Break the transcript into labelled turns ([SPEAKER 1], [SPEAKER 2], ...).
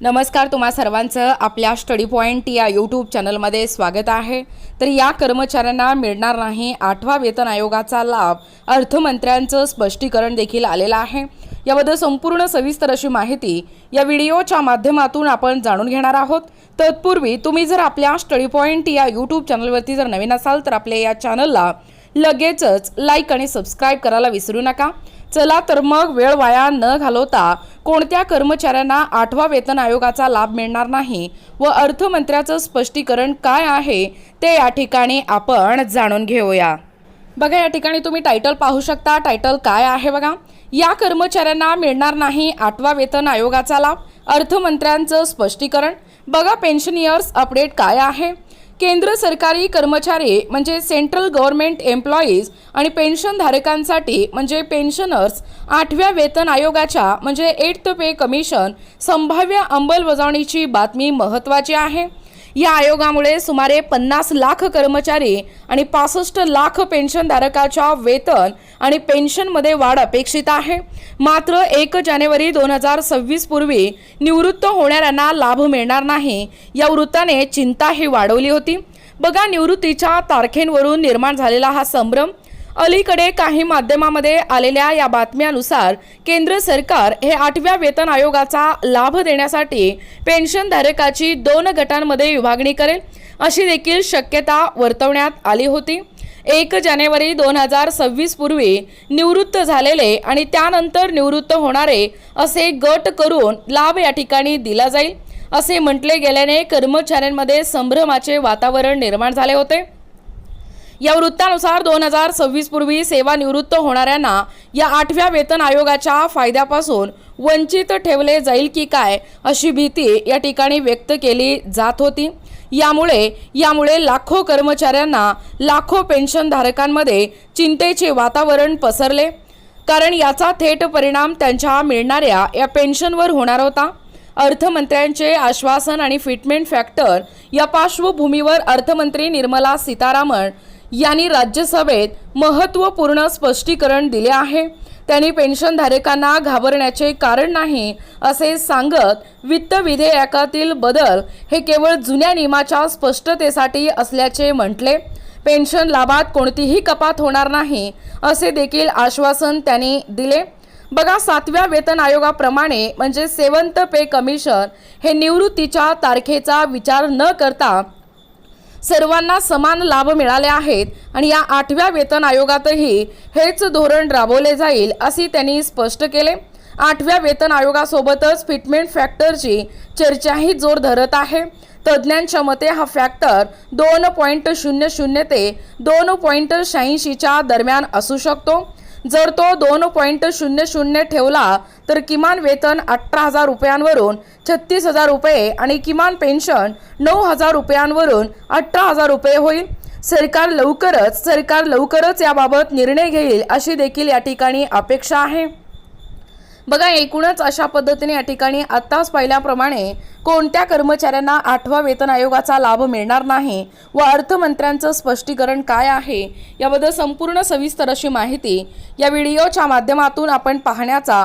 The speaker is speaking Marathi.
[SPEAKER 1] नमस्कार तुम्हा सर्वांचं आपल्या स्टडी पॉईंट या यूट्यूब चॅनलमध्ये स्वागत आहे. तर या कर्मचाऱ्यांना मिळणार नाही आठवा वेतन आयोगाचा लाभ अर्थमंत्र्यांचं स्पष्टीकरण देखील आलेलं आहे. याबद्दल संपूर्ण सविस्तर अशी माहिती या व्हिडिओच्या माध्यमातून आपण जाणून घेणार आहोत. तत्पूर्वी तुम्ही जर आपल्या स्टडी पॉईंट या यूट्यूब चॅनलवरती जर नवीन असाल तर आपल्या या चॅनलला लगेचच लाईक आणि सबस्क्राईब करायला विसरू नका. चला तर मग वेळ वाया न घालवता कोणत्या कर्मचाऱ्यांना आठवा वेतन आयोगाचा लाभ मिळणार नाही व अर्थमंत्र्याचं स्पष्टीकरण काय आहे ते या ठिकाणी आपण जाणून घेऊया. बघा या ठिकाणी तुम्ही टायटल पाहू शकता. टायटल काय आहे बघा? या कर्मचाऱ्यांना मिळणार नाही आठवा वेतन आयोगाचा लाभ. अर्थमंत्र्यांचं स्पष्टीकरण. बघा पेन्शन इयर्स अपडेट काय आहे? केंद्र सरकारी कर्मचारी म्हणजे सेंट्रल गव्हर्नमेंट एम्प्लॉईज आणि पेन्शनधारकांसाठी म्हणजे पेन्शनर्स आठव्या वेतन आयोगाच्या म्हणजे एट्थ पे कमिशन संभाव्य अंमलबजावणीची बातमी महत्त्वाची आहे. या आयोगामुळे सुमारे पन्नास लाख कर्मचारी आणि पासष्ट लाख पेन्शनधारकाच्या वेतन आणि पेन्शनमध्ये वाढ अपेक्षित आहे. मात्र एक जानेवारी दोन हजार सव्वीस पूर्वी निवृत्त होणाऱ्यांना लाभ मिळणार नाही. या वृत्ताने चिंताही वाढवली होती. बघा निवृत्तीच्या तारखेंवरून निर्माण झालेला हा संभ्रम अलीकडे काही माध्यमामध्ये आलेल्या या बातम्यानुसार केंद्र सरकार हे आठव्या वेतन आयोगाचा लाभ देण्यासाठी पेन्शनधारकाची दोन गटांमध्ये विभागणी करेल अशी देखील शक्यता वर्तवण्यात आली होती. एक जानेवारी दोन हजार सव्वीस पूर्वी निवृत्त झालेले आणि त्यानंतर निवृत्त होणारे असे गट करून लाभ या ठिकाणी दिला जाईल असे म्हटले गेल्याने कर्मचाऱ्यांमध्ये संभ्रमाचे वातावरण निर्माण झाले होते. या वृत्तानुसार दोन हजार सव्वीस पूर्वी सेवानिवृत्त होणाऱ्यांना या आठव्या वेतन आयोगाच्या फायद्यापासून वंचित ठेवले जाईल की काय अशी भीती या ठिकाणी व्यक्त केली जात होती. यामुळे यामुळे लाखो कर्मचाऱ्यांना लाखो पेन्शनधारकांमध्ये चिंतेचे वातावरण पसरले. कारण याचा थेट परिणाम त्यांच्या मिळणाऱ्या या पेन्शनवर होणार होता. अर्थमंत्र्यांचे आश्वासन आणि फिटमेंट फॅक्टर या पार्श्वभूमीवर अर्थमंत्री निर्मला सीतारामन यांनी राज्यसभेत महत्त्वपूर्ण स्पष्टीकरण दिले आहे. त्यांनी पेन्शनधारकांना घाबरण्याचे कारण नाही असे सांगत वित्त विधेयकातील बदल हे केवळ जुन्या नियमाच्या स्पष्टतेसाठी असल्याचे म्हटले. पेन्शन लाभात कोणतीही कपात होणार नाही असे देखील आश्वासन त्यांनी दिले. बघा सातव्या वेतन आयोगाप्रमाणे म्हणजे सेवंत पे कमिशन हे निवृत्तीच्या तारखेचा विचार न करता सर्वांना समान लाभ मिळाले आहेत आणि या आठव्या वेतन आयोगातही हेच धोरण राबवले जाईल असे त्यांनी स्पष्ट केले. आठव्या वेतन आयोगासोबतच फिटमेंट फॅक्टरची चर्चाही जोर धरत आहे. तज्ज्ञांच्या मते हा फॅक्टर दोन पॉईंट शून्य शून्य ते दोन पॉईंट शहाऐंशीच्या दरम्यान असू शकतो. जर तो दोन पॉईंट शून्य शून्य ठेवला तर किमान वेतन अठरा हजार रुपयांवरून छत्तीस हजार रुपये आणि किमान पेन्शन नऊ हजार रुपयांवरून अठरा हजार रुपये होईल. सरकार लवकरच सरकार लवकरच याबाबत निर्णय घेईल अशी देखील या ठिकाणी अपेक्षा आहे. बघा एकूणच अशा पद्धतीने या ठिकाणी आत्ताच पाहिल्याप्रमाणे कोणत्या कर्मचाऱ्यांना आठवा वेतन आयोगाचा लाभ मिळणार नाही व अर्थमंत्र्यांचं स्पष्टीकरण काय आहे याबद्दल संपूर्ण सविस्तर अशी माहिती या व्हिडिओच्या माध्यमातून आपण पाहण्याचा